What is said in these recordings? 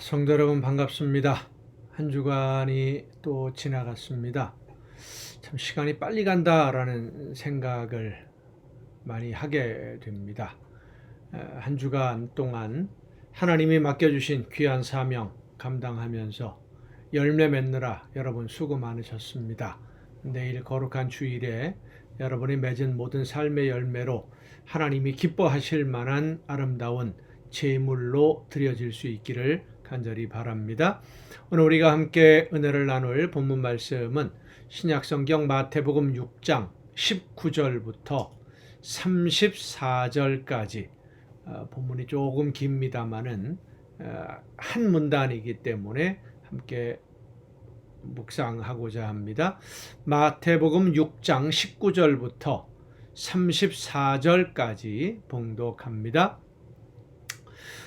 성도 여러분 반갑습니다. 한 주간이 또 지나갔습니다. 참 시간이 빨리 간다라는 생각을 많이 하게 됩니다. 어, 한 주간 동안 하나님이 맡겨주신 귀한 사명 감당하면서 열매 맺느라 여러분 수고 많으셨습니다. 내일 거룩한 주일에 여러분이 맺은 모든 삶의 열매로 하나님이 기뻐하실 만한 아름다운 제물로 드려질 수 있기를 간절히 바랍니다. 오늘 우리가 함께 은혜를 나눌 본문 말씀은 신약성경 마태복음 6장 19절부터 34절까지 어, 본문이 조금 깁니다만은 어, 한 문단이기 때문에 함께 묵상하고자 합니다. 마태복음 6장 19절부터 34절까지 봉독합니다.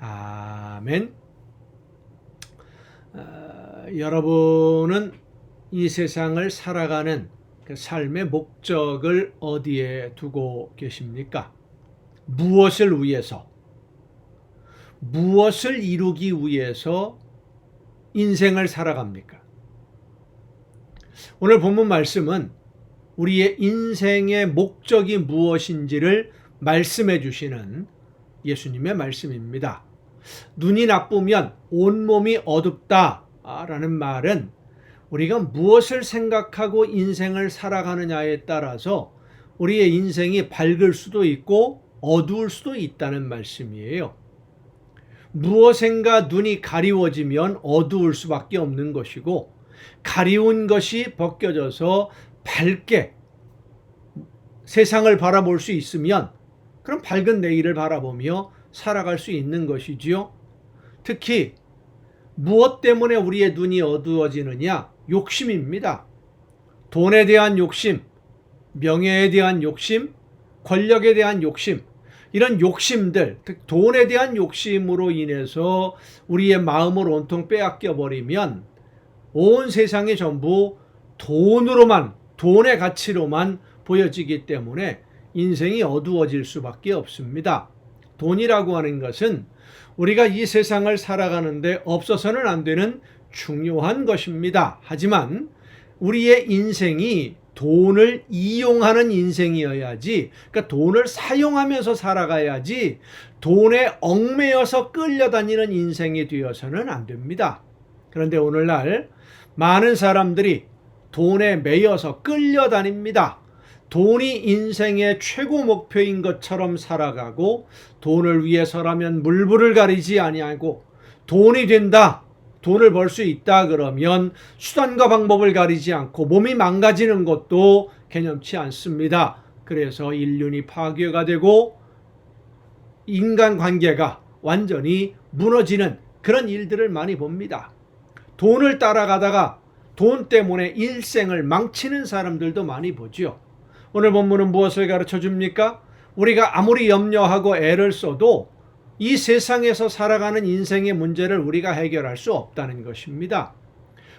아멘. 어, 여러분은 이 세상을 살아가는 그 삶의 목적을 어디에 두고 계십니까? 무엇을 위해서? 무엇을 이루기 위해서 인생을 살아갑니까? 오늘 본문 말씀은 우리의 인생의 목적이 무엇인지를 말씀해 주시는 예수님의 말씀입니다. 눈이 나쁘면 온몸이 어둡다라는 말은 우리가 무엇을 생각하고 인생을 살아가느냐에 따라서 우리의 인생이 밝을 수도 있고 어두울 수도 있다는 말씀이에요. 무엇인가 눈이 가리워지면 어두울 수밖에 없는 것이고 가리운 것이 벗겨져서 밝게 세상을 바라볼 수 있으면 그럼 밝은 내일을 바라보며 살아갈 수 있는 것이지요. 특히 무엇 때문에 우리의 눈이 어두워지느냐? 욕심입니다. 돈에 대한 욕심, 명예에 대한 욕심, 권력에 대한 욕심, 이런 욕심들, 특 돈에 대한 욕심으로 인해서 우리의 마음을 온통 빼앗겨 버리면 온 세상이 전부 돈으로만, 돈의 가치로만 보여지기 때문에 인생이 어두워질 수밖에 없습니다. 돈이라고 하는 것은 우리가 이 세상을 살아가는데 없어서는 안 되는 중요한 것입니다. 하지만 우리의 인생이 돈을 이용하는 인생이어야지, 그러니까 돈을 사용하면서 살아가야지, 돈에 얽매여서 끌려다니는 인생이 되어서는 안 됩니다. 그런데 오늘날 많은 사람들이 돈에 매여서 끌려다닙니다. 돈이 인생의 최고 목표인 것처럼 살아가고 돈을 위해서라면 물불을 가리지 아니하고 돈이 된다. 돈을 벌 수 있다 그러면 수단과 방법을 가리지 않고 몸이 망가지는 것도 개념치 않습니다. 그래서 인륜이 파괴가 되고 인간 관계가 완전히 무너지는 그런 일들을 많이 봅니다. 돈을 따라가다가 돈 때문에 일생을 망치는 사람들도 많이 보죠. 오늘 본문은 무엇을 가르쳐 줍니까? 우리가 아무리 염려하고 애를 써도 이 세상에서 살아가는 인생의 문제를 우리가 해결할 수 없다는 것입니다.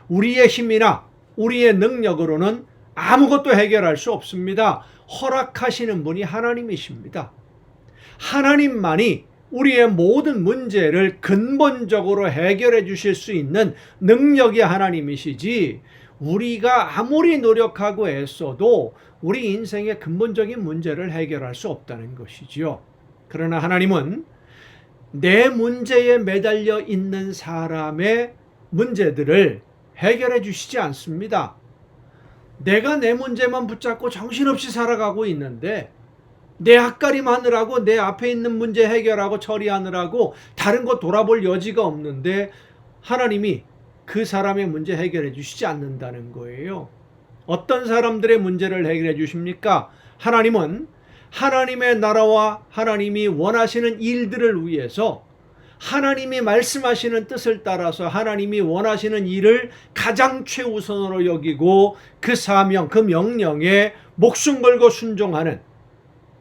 우리의 힘이나 우리의 능력으로는 아무것도 해결할 수 없습니다. 허락하시는 분이 하나님이십니다. 하나님만이 우리의 모든 문제를 근본적으로 해결해 주실 수 있는 능력이 하나님이시지 우리가 아무리 노력하고 애써도 우리 인생의 근본적인 문제를 해결할 수 없다는 것이지요. 그러나 하나님은 내 문제에 매달려 있는 사람의 문제들을 해결해 주시지 않습니다. 내가 내 문제만 붙잡고 정신없이 살아가고 있는데 내 앞가림 하느라고 내 앞에 있는 문제 해결하고 처리하느라고 다른 거 돌아볼 여지가 없는데 하나님이 그 사람의 문제 해결해 주시지 않는다는 거예요. 어떤 사람들의 문제를 해결해 주십니까? 하나님은 하나님의 나라와 하나님이 원하시는 일들을 위해서 하나님이 말씀하시는 뜻을 따라서 하나님이 원하시는 일을 가장 최우선으로 여기고 그 사명, 그 명령에 목숨 걸고 순종하는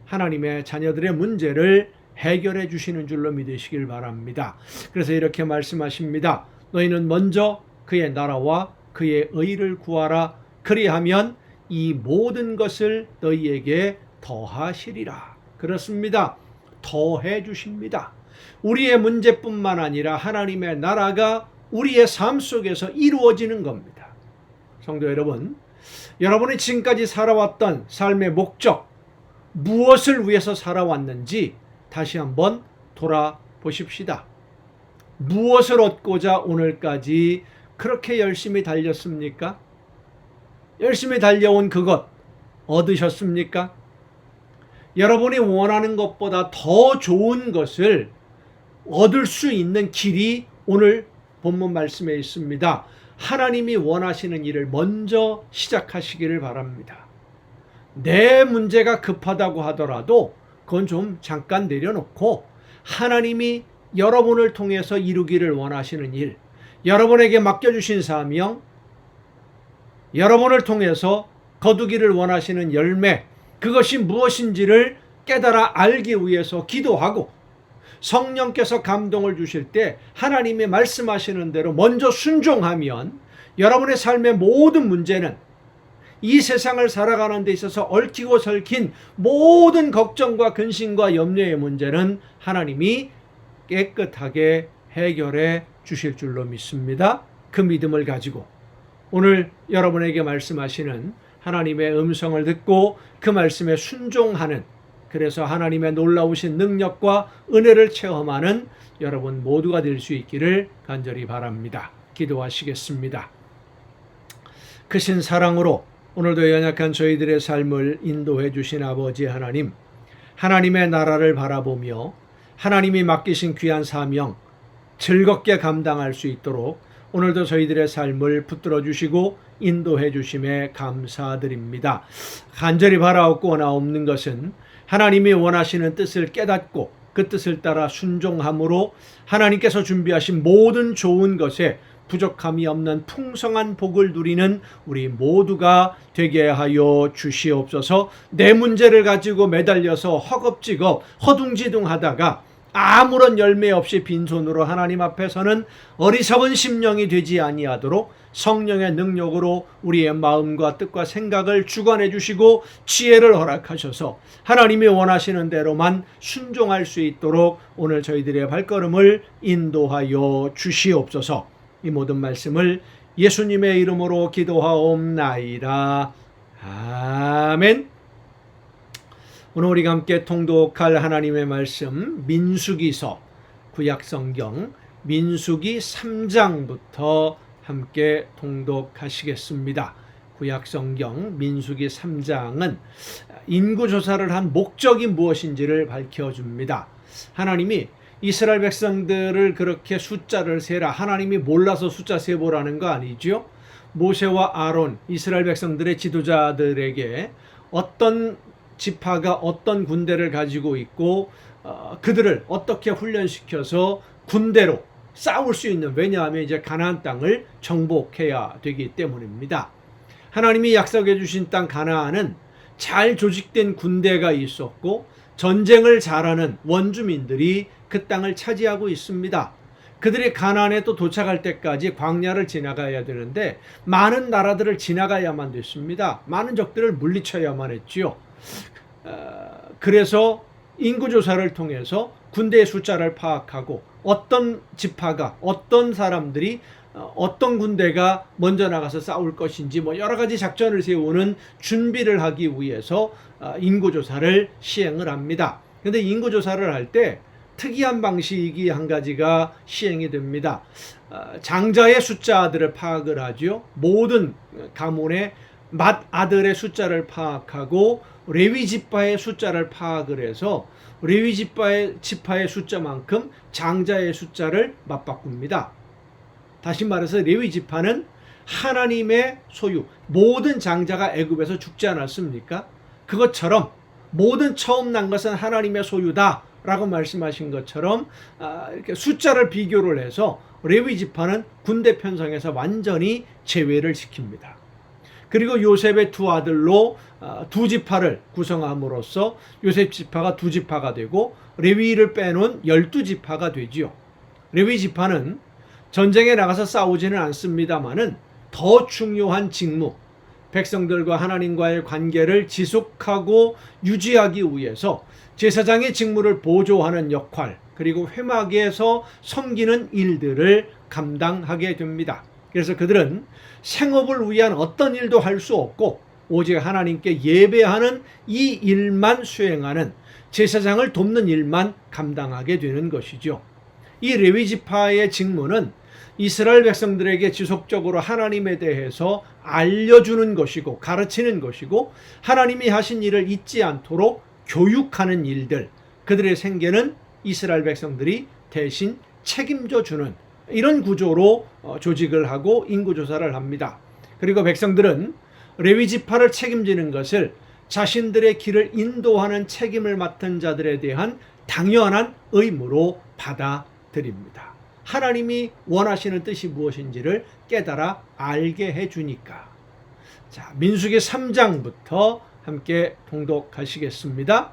하나님의 자녀들의 문제를 해결해 주시는 줄로 믿으시길 바랍니다. 그래서 이렇게 말씀하십니다. 너희는 먼저 그의 나라와 그의 의를 구하라. 그리하면 이 모든 것을 너희에게 더하시리라. 그렇습니다. 더해 주십니다. 우리의 문제뿐만 아니라 하나님의 나라가 우리의 삶 속에서 이루어지는 겁니다. 성도 여러분, 여러분이 지금까지 살아왔던 삶의 목적, 무엇을 위해서 살아왔는지 다시 한번 돌아보십시다. 무엇을 얻고자 오늘까지 그렇게 열심히 달렸습니까? 열심히 달려온 그것 얻으셨습니까? 여러분이 원하는 것보다 더 좋은 것을 얻을 수 있는 길이 오늘 본문 말씀에 있습니다. 하나님이 원하시는 일을 먼저 시작하시기를 바랍니다. 내 문제가 급하다고 하더라도 그건 좀 잠깐 내려놓고 하나님이 여러분을 통해서 이루기를 원하시는 일, 여러분에게 맡겨주신 사명, 여러분을 통해서 거두기를 원하시는 열매, 그것이 무엇인지를 깨달아 알기 위해서 기도하고 성령께서 감동을 주실 때 하나님이 말씀하시는 대로 먼저 순종하면 여러분의 삶의 모든 문제는 이 세상을 살아가는 데 있어서 얽히고 설킨 모든 걱정과 근심과 염려의 문제는 하나님이 깨끗하게 해결해 주실 줄로 믿습니다. 그 믿음을 가지고 오늘 여러분에게 말씀하시는 하나님의 음성을 듣고 그 말씀에 순종하는 그래서 하나님의 놀라우신 능력과 은혜를 체험하는 여러분 모두가 될 수 있기를 간절히 바랍니다. 기도하시겠습니다. 크신 사랑으로 오늘도 연약한 저희들의 삶을 인도해 주신 아버지 하나님, 하나님의 나라를 바라보며 하나님이 맡기신 귀한 사명 즐겁게 감당할 수 있도록 오늘도 저희들의 삶을 붙들어 주시고 인도해 주심에 감사드립니다. 간절히 바라옵고 나옵는 것은 하나님이 원하시는 뜻을 깨닫고 그 뜻을 따라 순종함으로 하나님께서 준비하신 모든 좋은 것에 부족함이 없는 풍성한 복을 누리는 우리 모두가 되게 하여 주시옵소서 내 문제를 가지고 매달려서 허겁지겁 허둥지둥 하다가 아무런 열매 없이 빈손으로 하나님 앞에서는 어리석은 심령이 되지 아니하도록 성령의 능력으로 우리의 마음과 뜻과 생각을 주관해 주시고 지혜를 허락하셔서 하나님이 원하시는 대로만 순종할 수 있도록 오늘 저희들의 발걸음을 인도하여 주시옵소서. 이 모든 말씀을 예수님의 이름으로 기도하옵나이다. 아멘. 오늘 우리가 함께 통독할 하나님의 말씀 민수기서 구약성경 민수기 3장부터 함께 통독하시겠습니다. 구약성경 민수기 3장은 인구조사를 한 목적이 무엇인지를 밝혀줍니다. 하나님이 이스라엘 백성들을 그렇게 숫자를 세라 하나님이 몰라서 숫자 세보라는 거 아니죠? 모세와 아론 이스라엘 백성들의 지도자들에게 어떤 지파가 어떤 군대를 가지고 있고 어, 그들을 어떻게 훈련시켜서 군대로 싸울 수 있는 왜냐하면 이제 가나안 땅을 정복해야 되기 때문입니다. 하나님이 약속해 주신 땅 가나안은 잘 조직된 군대가 있었고 전쟁을 잘하는 원주민들이 그 땅을 차지하고 있습니다. 그들이 가나안에 또 도착할 때까지 광야를 지나가야 되는데 많은 나라들을 지나가야만 됐습니다. 많은 적들을 물리쳐야만 했지요. 어, 그래서 인구조사를 통해서 군대의 숫자를 파악하고 어떤 지파가 어떤 사람들이 어, 어떤 군대가 먼저 나가서 싸울 것인지 뭐 여러 가지 작전을 세우는 준비를 하기 위해서 어, 인구조사를 시행을 합니다. 그런데 인구조사를 할 때 특이한 방식이 한 가지가 시행이 됩니다. 어, 장자의 숫자들을 파악을 하죠. 모든 가문의 맏 아들의 숫자를 파악하고 레위 지파의 숫자를 파악을 해서 레위 지파의 지파의 숫자만큼 장자의 숫자를 맞바꿉니다. 다시 말해서 레위 지파는 하나님의 소유. 모든 장자가 애굽에서 죽지 않았습니까? 그것처럼 모든 처음 난 것은 하나님의 소유다 라고 말씀하신 것처럼 아, 이렇게 숫자를 비교를 해서 레위 지파는 군대 편성에서 완전히 제외를 시킵니다. 그리고 요셉의 두 아들로 아, 두 지파를 구성함으로써 요셉 지파가 두 지파가 되고 레위를 빼놓은 열두 지파가 되지요. 레위 지파는 전쟁에 나가서 싸우지는 않습니다만은 더 중요한 직무, 백성들과 하나님과의 관계를 지속하고 유지하기 위해서 제사장의 직무를 보조하는 역할, 그리고 회막에서 섬기는 일들을 감당하게 됩니다. 그래서 그들은 생업을 위한 어떤 일도 할 수 없고 오직 하나님께 예배하는 이 일만 수행하는 제사장을 돕는 일만 감당하게 되는 것이죠. 이 레위 지파의 직무는 이스라엘 백성들에게 지속적으로 하나님에 대해서 알려주는 것이고 가르치는 것이고 하나님이 하신 일을 잊지 않도록 교육하는 일들 그들의 생계는 이스라엘 백성들이 대신 책임져 주는 이런 구조로 어, 조직을 하고 인구 조사를 합니다. 그리고 백성들은 레위 지파를 책임지는 것을 자신들의 길을 인도하는 책임을 맡은 자들에 대한 당연한 의무로 받아들입니다. 하나님이 원하시는 뜻이 무엇인지를 깨달아 알게 해 주니까. 자, 민수기 3장부터 함께 통독하시겠습니다.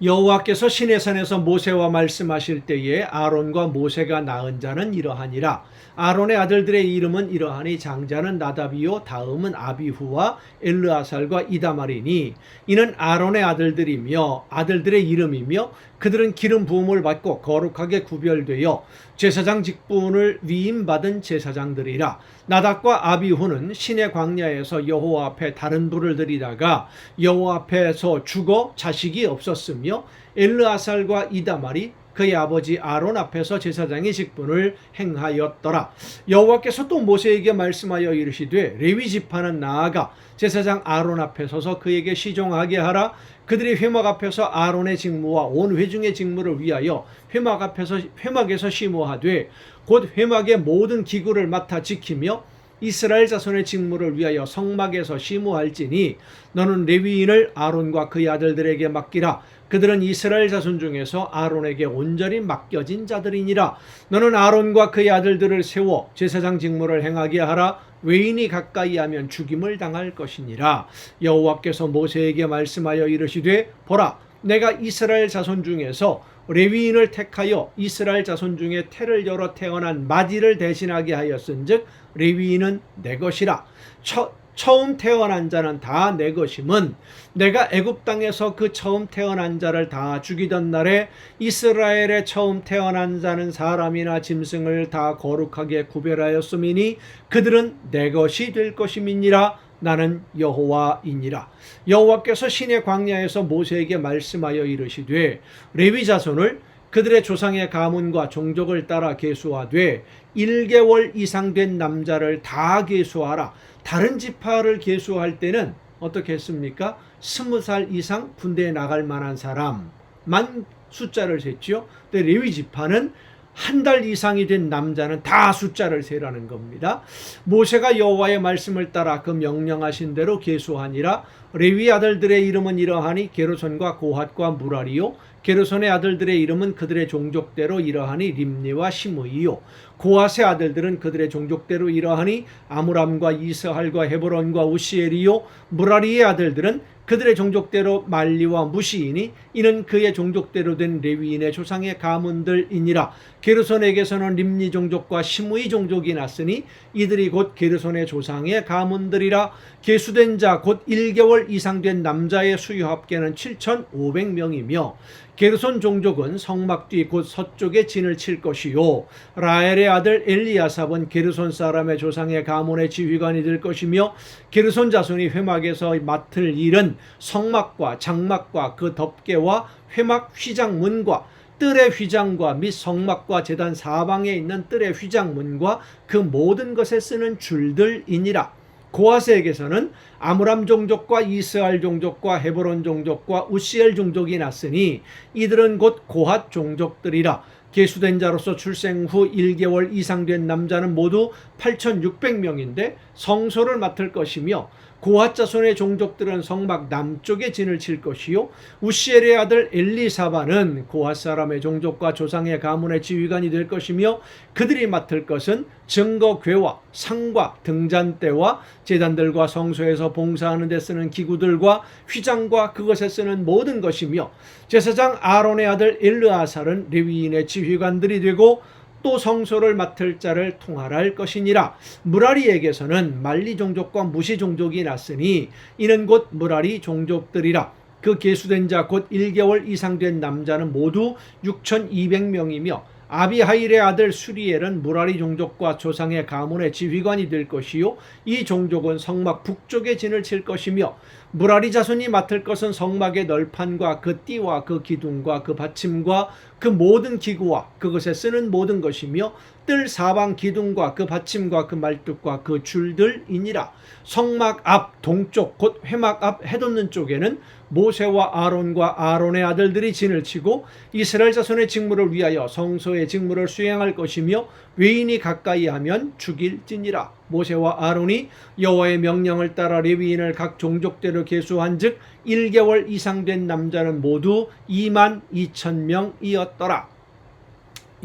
여호와께서 시내산에서 모세와 말씀하실 때에 아론과 모세가 낳은 자는 이러하니라 아론의 아들들의 이름은 이러하니 장자는 나다비요 다음은 아비후와 엘르아살과 이다말이니 이는 아론의 아들들이며 아들들의 이름이며 그들은 기름 부음을 받고 거룩하게 구별되어 제사장 직분을 위임받은 제사장들이라. 나답과 아비후는 신의 광야에서 여호와 앞에 다른 불을 들이다가 여호와 앞에서 죽어 자식이 없었으며 엘르아살과 이다말이 그의 아버지 아론 앞에서 제사장의 직분을 행하였더라. 여호와께서 또 모세에게 말씀하여 이르시되 레위 지파는 나아가 제사장 아론 앞에 서서 그에게 시종하게 하라. 그들이 회막 앞에서 아론의 직무와 온 회중의 직무를 위하여 회막 앞에서 회막에서 심호하되 곧 회막의 모든 기구를 맡아 지키며 이스라엘 자손의 직무를 위하여 성막에서 심호할지니 너는 레위인을 아론과 그의 아들들에게 맡기라 그들은 이스라엘 자손 중에서 아론에게 온전히 맡겨진 자들이니라. 너는 아론과 그의 아들들을 세워 제사장 직무를 행하게 하라. 외인이 가까이 하면 죽임을 당할 것이니라. 여호와께서 모세에게 말씀하여 이르시되 보라 내가 이스라엘 자손 중에서 레위인을 택하여 이스라엘 자손 중에 태를 열어 태어난 마디를 대신하게 하였은즉 레위인은 내 것이라. 처, 처음 태어난 자는 다 내 것임은 내가 애굽 땅에서 그 처음 태어난 자를 다 죽이던 날에 이스라엘의 처음 태어난 자는 사람이나 짐승을 다 거룩하게 구별하였음이니 그들은 내 것이 될 것임이니라 나는 여호와이니라. 여호와께서 신의 광야에서 모세에게 말씀하여 이르시되 레위 자손을 그들의 조상의 가문과 종족을 따라 계수하되 1개월 이상 된 남자를 다 계수하라. 다른 지파를 계수할 때는 어떻게 했습니까? 20살 이상 군대에 나갈 만한 사람만 숫자를 셌지요. 근데 레위 지파는 한 달 이상이 된 남자는 다 숫자를 세라는 겁니다. 모세가 여호와의 말씀을 따라 그 명령하신 대로 계수하니라. 레위 아들들의 이름은 이러하니 게르손과 고핫과 무라리요. 게르손의 아들들의 이름은 그들의 종족대로 이러하니 림니와 시므이요. 고핫의 아들들은 그들의 종족대로 이러하니 아므람과 이스할과 헤브론과 우시엘이요. 무라리의 아들들은 그들의 종족대로 말리와 무시이니 이는 그의 종족대로 된 레위인의 조상의 가문들이니라. 게르손에게서는 림니 종족과 시므이 종족이 났으니 이들이 곧 게르손의 조상의 가문들이라. 계수된 자 곧 1개월 이상 된 남자의 수요 합계는 7,500명이며 게르손 종족은 성막 뒤 곧 서쪽에 진을 칠 것이요 라엘의 아들 엘리야삽은 게르손 사람의 조상의 가문의 지휘관이 될 것이며 게르손 자손이 회막에서 맡을 일은 성막과 장막과 그 덮개와 회막 휘장문과 뜰의 휘장과 및 성막과 제단 사방에 있는 뜰의 휘장문과 그 모든 것에 쓰는 줄들이니라. 고아스에게서는 아므람 종족과 이스알 종족과 헤브론 종족과 우시엘 종족이 났으니 이들은 곧 고핫 종족들이라. 계수된 자로서 출생 후 1개월 이상 된 남자는 모두 8,600명인데 성소를 맡을 것이며 고핫 자손의 종족들은 성막 남쪽에 진을 칠 것이요. 우시엘의 아들 엘리사바는 고핫 사람의 종족과 조상의 가문의 지휘관이 될 것이며 그들이 맡을 것은 증거궤와 상과 등잔대와 제단들과 성소에서 봉사하는 데 쓰는 기구들과 휘장과 그것에 쓰는 모든 것이며 제사장 아론의 아들 엘르아살은 레위인의 지휘관들이 되고 또 성소를 맡을 자를 통할할 것이니라. 무라리에게서는 말리 종족과 무시 종족이 났으니 이는 곧 무라리 종족들이라. 그 계수된 자 곧 1개월 이상 된 남자는 모두 6,200명이며 아비하일의 아들 수리엘은 무라리 종족과 조상의 가문의 지휘관이 될 것이요 이 종족은 성막 북쪽에 진을 칠 것이며 무라리 자손이 맡을 것은 성막의 널판과 그 띠와 그 기둥과 그 받침과 그 모든 기구와 그것에 쓰는 모든 것이며 뜰 사방 기둥과 그 받침과 그 말뚝과 그 줄들이니라. 성막 앞 동쪽 곧 회막 앞 해돋는 쪽에는 모세와 아론과 아론의 아들들이 진을 치고 이스라엘 자손의 직무를 위하여 성소의 직무를 수행할 것이며 외인이 가까이 하면 죽일지니라. 모세와 아론이 여호와의 명령을 따라 레위인을 각 종족대로 계수한즉 1개월 이상 된 남자는 모두 2만 2천 명이었더라.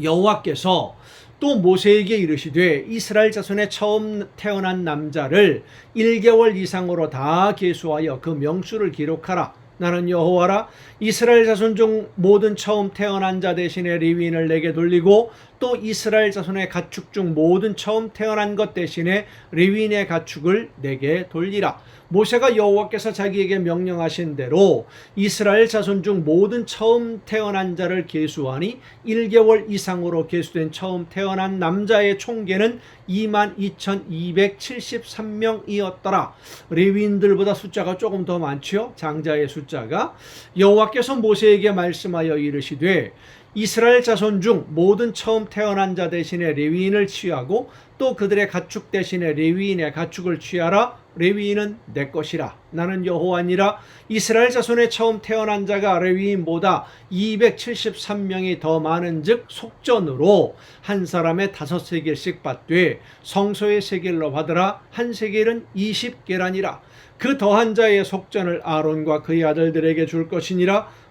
여호와께서 또 모세에게 이르시되 이스라엘 자손의 처음 태어난 남자를 1개월 이상으로 다 계수하여 그 명수를 기록하라. 나는 여호와라. 이스라엘 자손 중 모든 처음 태어난 자 대신에 레위인을 내게 돌리고 또 이스라엘 자손의 가축 중 모든 처음 태어난 것 대신에 레위인의 가축을 내게 돌리라 모세가 여호와께서 자기에게 명령하신 대로 이스라엘 자손 중 모든 처음 태어난 자를 계수하니 1개월 이상으로 계수된 처음 태어난 남자의 총계는 22,273명이었더라. 레위인들보다 숫자가 조금 더 많지요. 장자의 숫자가 여호와께서 모세에게 말씀하여 이르시되 이스라엘 자손 중 모든 처음 태어난 자 대신에 레위인을 취하고 또 그들의 가축 대신에 레위인의 가축을 취하라. 레위인은 내 것이라. 나는 여호와니라. 이스라엘 자손의 처음 태어난 자가 레위인보다 273명이 더 많은즉 속전으로 한 사람의 다섯 세겔씩 받되 성소의 세겔로 받으라. 한 세겔은 20계란이라. 그 더한 자의 속전을 아론과 그의 아들들에게 줄 것이니라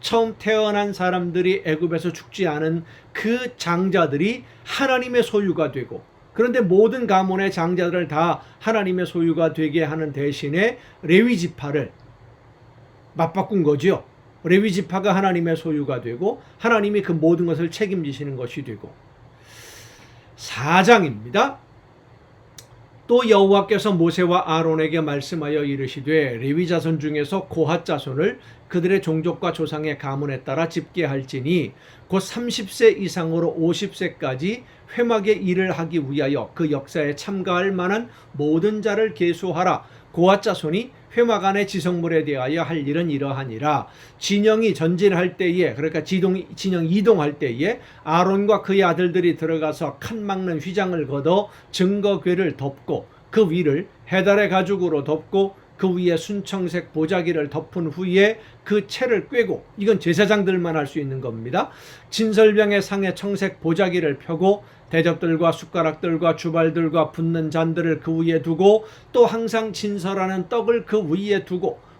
처음 태어난 사람들이 애굽에서 죽지 않은 그 장자들이 하나님의 소유가 되고 그런데 모든 가문의 장자들을 다 하나님의 소유가 되게 하는 대신에 레위 지파를 맞바꾼 거지요. 레위 지파가 하나님의 소유가 되고 하나님이 그 모든 것을 책임지시는 것이 되고 4장입니다. 또 여호와께서 모세와 아론에게 말씀하여 이르시되 레위 자손 중에서 고핫 자손을 그들의 종족과 조상의 가문에 따라 집계할지니 곧 30세 이상으로 50세까지 회막의 일을 하기 위하여 그 역사에 참가할 만한 모든 자를 계수하라. 고핫 자손이 회막 안의 지성물에 대하여 할 일은 이러하니라. 진영이 전진할 때에 그러니까 지동 진영 이동할 때에 아론과 그의 아들들이 들어가서 칸 막는 휘장을 걷어 증거궤를 덮고 그 위를 해달의 가죽으로 덮고 그 위에 순청색 보자기를 덮은 후에 그 채를 꿰고 이건 제사장들만 할 수 있는 겁니다. 진설병의 상에 청색 보자기를 펴고 대접들과 숟가락들과 주발들과 붓는 잔들을 그 위에 두고 또 항상 진설하는 떡을 그 위에 두고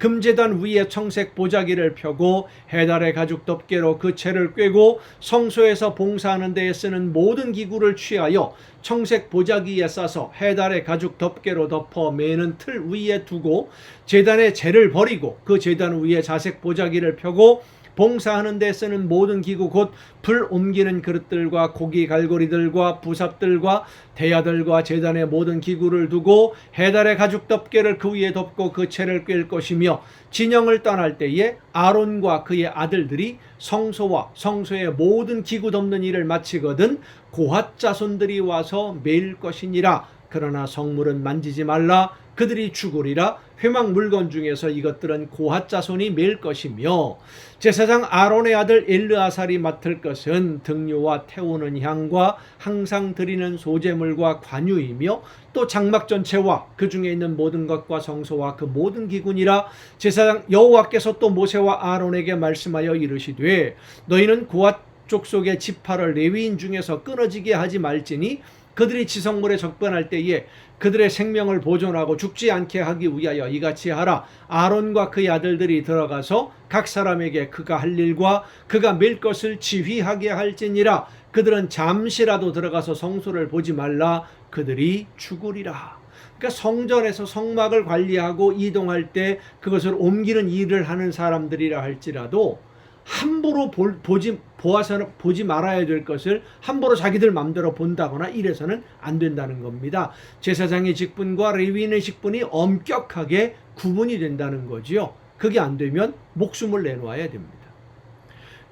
금제단 위에 청색 보자기를 펴고 해달의 가죽 덮개로 그 채를 꿰고 성소에서 봉사하는 데에 쓰는 모든 기구를 취하여 청색 보자기에 싸서 해달의 가죽 덮개로 덮어 매는 틀 위에 두고 제단의 재를 버리고 그 제단 위에 자색 보자기를 펴고 봉사하는 데 쓰는 모든 기구 곧 불 옮기는 그릇들과 고기 갈고리들과 부삽들과 대야들과 제단의 모든 기구를 두고 해달의 가죽 덮개를 그 위에 덮고 그 채를 꿰 것이며 진영을 떠날 때에 아론과 그의 아들들이 성소와 성소의 모든 기구 덮는 일을 마치거든 고핫 자손들이 와서 매일 것이니라. 그러나 성물은 만지지 말라 그들이 죽으리라. 회막 물건 중에서 이것들은 고핫 자손이 맬 것이며 제사장 아론의 아들 엘르아살이 맡을 것은 등류와 태우는 향과 항상 드리는 소재물과 관유이며 또 장막 전체와 그 중에 있는 모든 것과 성소와 그 모든 기군이라 제사장 여호와께서 또 모세와 아론에게 말씀하여 이르시되 너희는 고핫 족속의 지파를 레위인 중에서 끊어지게 하지 말지니 그들이 지성물에 적반할 때에 그들의 생명을 보존하고 죽지 않게 하기 위하여 이같이 하라. 아론과 그의 아들들이 들어가서 각 사람에게 그가 할 일과 그가 맬 것을 지휘하게 할지니라. 그들은 잠시라도 들어가서 성소를 보지 말라. 그들이 죽으리라. 그러니까 성전에서 성막을 관리하고 이동할 때 그것을 옮기는 일을 하는 사람들이라 할지라도 함부로 볼, 보지 보아서는 보지 말아야 될 것을 함부로 자기들 마음대로 본다거나 이래서는 안 된다는 겁니다. 제사장의 직분과 레위인의 직분이 엄격하게 구분이 된다는 거지요. 그게 안 되면 목숨을 내놓아야 됩니다.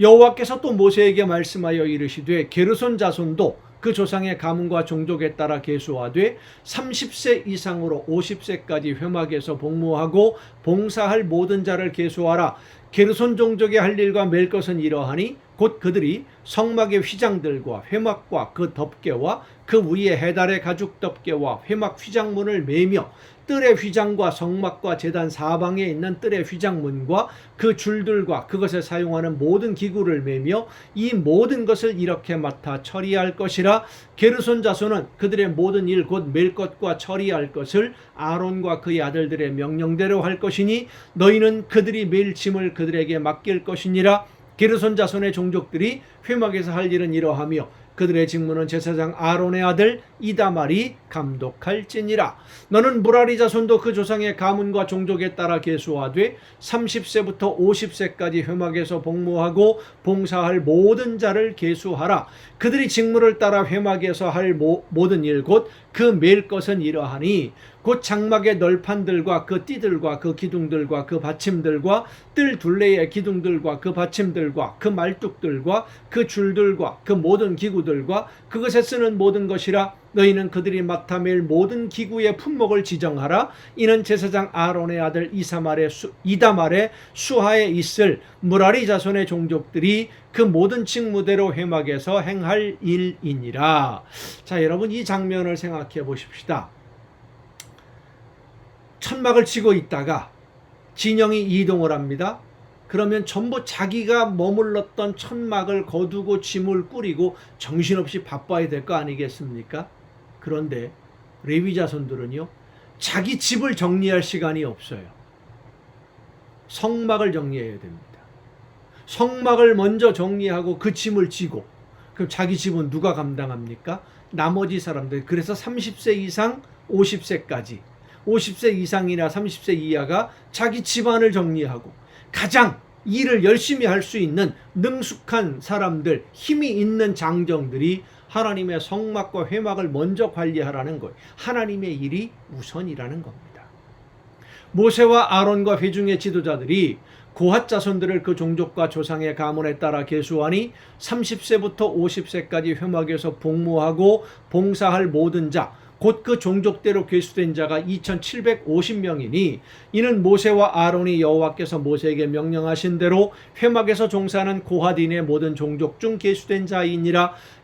여호와께서 또 모세에게 말씀하여 이르시되 게르손 자손도 그 조상의 가문과 종족에 따라 계수하되 30세 이상으로 50세까지 회막에서 복무하고 봉사할 모든 자를 계수하라. 게르손 종족의 할 일과 맬 것은 이러하니 곧 그들이 성막의 휘장들과 회막과 그 덮개와 그 위에 해달의 가죽 덮개와 회막 휘장문을 매며 뜰의 휘장과 성막과 재단 사방에 있는 뜰의 휘장문과 그 줄들과 그것에 사용하는 모든 기구를 매며 이 모든 것을 이렇게 맡아 처리할 것이라 게르손 자손은 그들의 모든 일곧맬 것과 처리할 것을 아론과 그의 아들들의 명령대로 할 것이니 너희는 그들이 매일 짐을 그들에게 맡길 것이니라 게르손 자손의 종족들이 회막에서 할 일은 이러하며 그들의 직무는 제사장 아론의 아들 이다말이 감독할지니라. 너는 무라리 자손도 그 조상의 가문과 종족에 따라 계수하되 30세부터 50세까지 회막에서 복무하고 봉사할 모든 자를 계수하라. 그들이 직무를 따라 회막에서 할 모, 모든 일 곧 그 매일 것은 이러하니 곧 장막의 널판들과 그 띠들과 그 기둥들과 그 받침들과 뜰 둘레의 기둥들과 그 받침들과 그 말뚝들과 그 줄들과 그 모든 기구들과 그것에 쓰는 모든 것이라 너희는 그들이 맡아 맬 모든 기구의 품목을 지정하라. 이는 제사장 아론의 아들 이사말의 수, 이다말의 수하에 있을 무라리 자손의 종족들이 그 모든 직무대로 회막에서 행할 일이니라. 자 여러분 이 장면을 생각해 보십시다 천막을 치고 있다가 진영이 이동을 합니다. 그러면 전부 자기가 머물렀던 천막을 거두고 짐을 꾸리고 정신없이 바빠야 될 거 아니겠습니까? 그런데 레위 자손들은요. 자기 집을 정리할 시간이 없어요. 성막을 정리해야 됩니다. 성막을 먼저 정리하고 그 짐을 지고 그럼 자기 집은 누가 감당합니까? 나머지 사람들. 그래서 30세 이상 50세까지 50세 이상이나 30세 이하가 자기 집안을 정리하고 가장 일을 열심히 할 수 있는 능숙한 사람들, 힘이 있는 장정들이 하나님의 성막과 회막을 먼저 관리하라는 거예요. 하나님의 일이 우선이라는 겁니다. 모세와 아론과 회중의 지도자들이 고핫 자손들을 그 종족과 조상의 가문에 따라 계수하니 30세부터 50세까지 회막에서 복무하고 봉사할 모든 자, 곧 그 종족대로 계수된 자가 2,750명이니 이는 모세와 아론이 여호와께서 모세에게 명령하신 대로 회막에서 종사하는 고핫인의 모든 종족 중 계수된 자이니라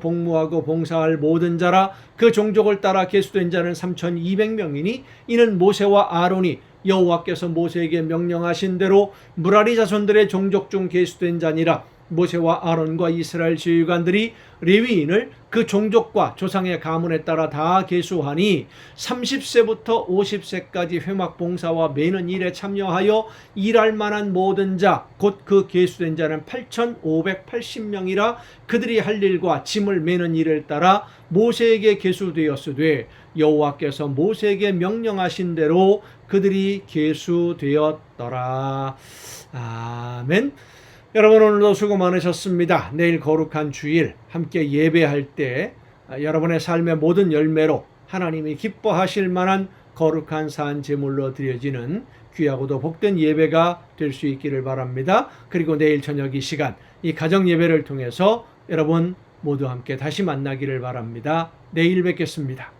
복무하고 봉사할 모든 자라 그 종족을 따라 계수된 자는 3200명이니 이는 모세와 아론이 여호와께서 모세에게 명령하신 대로 무라리 자손들의 종족 중 계수된 자니라 모세와 아론과 이스라엘 지휘관들이 레위인을 그 종족과 조상의 가문에 따라 다 계수하니 30세부터 50세까지 회막 봉사와 매는 일에 참여하여 일할 만한 모든 자 곧 그 계수된 자는 8,580명이라 그들이 할 일과 짐을 매는 일을 따라 모세에게 계수되었으되 여호와께서 모세에게 명령하신 대로 그들이 계수되었더라. 아멘. 여러분 오늘도 수고 많으셨습니다. 내일 거룩한 주일 함께 예배할 때 아, 여러분의 삶의 모든 열매로 하나님이 기뻐하실 만한 거룩한 산 제물로 드려지는 귀하고도 복된 예배가 될 수 있기를 바랍니다. 그리고 내일 저녁 이 시간 이 가정 예배를 통해서 여러분 모두 함께 다시 만나기를 바랍니다. 내일 뵙겠습니다.